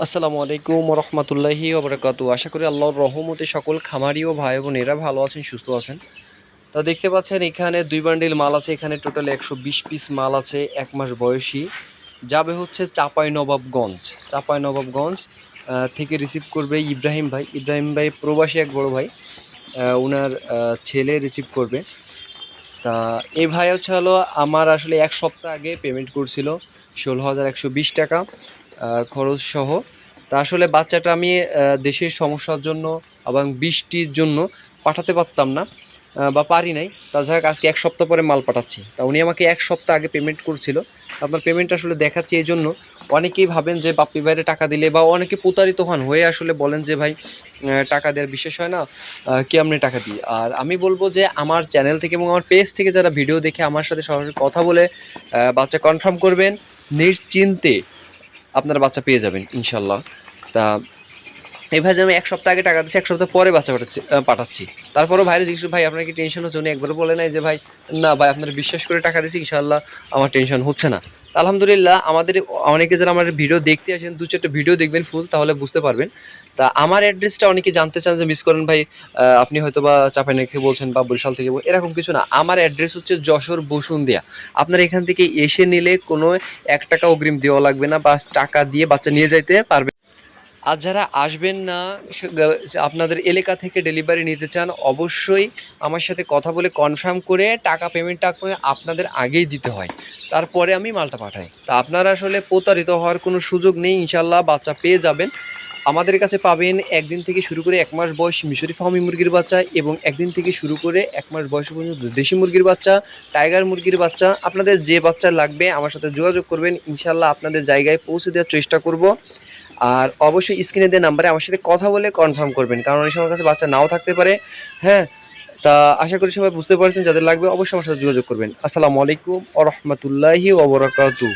আসসালামু আলাইকুম রহমতুল্লাহি ওবরাকাত। আশা করি আল্লাহর রহমতে সকল খামারি ও ভাই বোনেরা ভালো আছেন, সুস্থ আছেন। তা দেখতে পাচ্ছেন, এখানে দুই বান্ডিল মাল আছে, এখানে টোটাল একশো বিশ পিস মাল আছে, এক মাস বয়সী। যাবে হচ্ছে চাপাই নবাবগঞ্জ চাপাই নবাবগঞ্জ থেকে রিসিভ করবে ইব্রাহিম ভাই। ইব্রাহিম ভাই প্রবাসী এক বড় ভাই ওনার ছেলে রিসিভ করবে। তা এই ভাই হচ্ছে হলো, আমার আসলে এক সপ্তাহ আগে পেমেন্ট করছিল, ষোলো হাজার একশো বিশ টাকা। খরচ সহ তা আসলে বাচ্চাটা আমি দেশের সমস্যার জন্য এবং বৃষ্টির জন্য পাঠাতে পারতাম না বা পারি নাই। তাছাড়া আজকে এক সপ্তাহ পরে মাল পাঠাচ্ছি। তা উনি আমাকে এক সপ্তাহ আগে পেমেন্ট করছিল। আপনার পেমেন্ট আসলে দেখাচ্ছি এই জন্য। অনেকেই ভাবেন যে বাপ্পি ভাইরে টাকা দিলে বা অনেকে প্রতারিত হন, হয়ে আসলে বলেন যে ভাই টাকা দেওয়ার বিশেষ হয় না কি আপনি টাকা দিই? আর আমি বলব যে আমার চ্যানেল থেকে এবং আমার পেজ থেকে যারা ভিডিও দেখে আমার সাথে সরাসরি কথা বলে বাচ্চা কনফার্ম করবেন, নিশ্চিন্তে আপনারা বাচ্চা পেয়ে যাবেন ইনশাল্লাহ। তা এই ভাই আমি এক সপ্তাহ আগে টাকা দিচ্ছি এক সপ্তাহ পরে বাচ্চা পাঠাচ্ছি পাঠাচ্ছি। তারপরও ভাইরে জিজ্ঞেস ভাই, আপনার কি টেনশন হচ্ছে? উনি একবার বলে নাই যে, ভাই, না, ভাই, আপনার বিশ্বাস করে টাকা দিচ্ছি ইনশাল্লাহ আমার টেনশন হচ্ছে না। আলহামদুলিল্লাহ, আমাদের অনেকে যারা আমার ভিডিও দেখতে আসেন, দু চারটে ভিডিও দেখবেন ফুল তাহলে বুঝতে পারবেন। তা আমার অ্যাড্রেসটা অনেকে জানতে চান যে মিস করেন ভাই আপনি হয়তো বা চাপাই নাকি বলছেন বা বরিশাল থেকে এরকম কিছু না। আমার অ্যাড্রেস হচ্ছে যশোর বসুন্দিয়া আপনার এখান থেকে এসে নিলে কোনো এক টাকা অগ্রিম দেওয়া লাগবে না বা টাকা দিয়ে বাচ্চা নিয়ে যাইতে পারবে। আর যারা আসবেন না আপনাদের এলাকা থেকে ডেলিভারি নিতে চান, অবশ্যই আমার সাথে কথা বলে কনফার্ম করে টাকা পেমেন্টটা করে আপনাদের আগেই দিতে হয়। তারপরে আমি মালটা পাঠাই। তা আপনারা আসলে প্রতারিত হওয়ার কোনো সুযোগ নেই ইনশাল্লাহ বাচ্চা পেয়ে যাবেন। আমাদের কাছে পাবেন একদিন থেকে শুরু করে এক মাস বয়স মিশরি ফার্মি মুরগির বাচ্চা এবং একদিন থেকে শুরু করে এক মাস বয়স পর্যন্ত দেশি মুরগির বাচ্চা, টাইগার মুরগির বাচ্চা। আপনাদের যে বাচ্চা লাগবে আমার সাথে যোগাযোগ করবেন ইনশাল্লাহ আপনাদের জায়গায় পৌঁছে দেওয়ার চেষ্টা করব। আর অবশ্যই স্ক্রিনে দেওয়া নাম্বারে আমার সাথে কথা বলে কনফার্ম করবেন। কারণ অনেক সময় কাছে বাচ্চা নাও থাকতে পারে হ্যাঁ? তা আশা করি সবাই বুঝতে পারছেন, যাদের লাগবে অবশ্যই আমার সাথে যোগাযোগ করবেন। আসসালামু আলাইকুম আ রহমতুল্লাহি ওবরাকাতু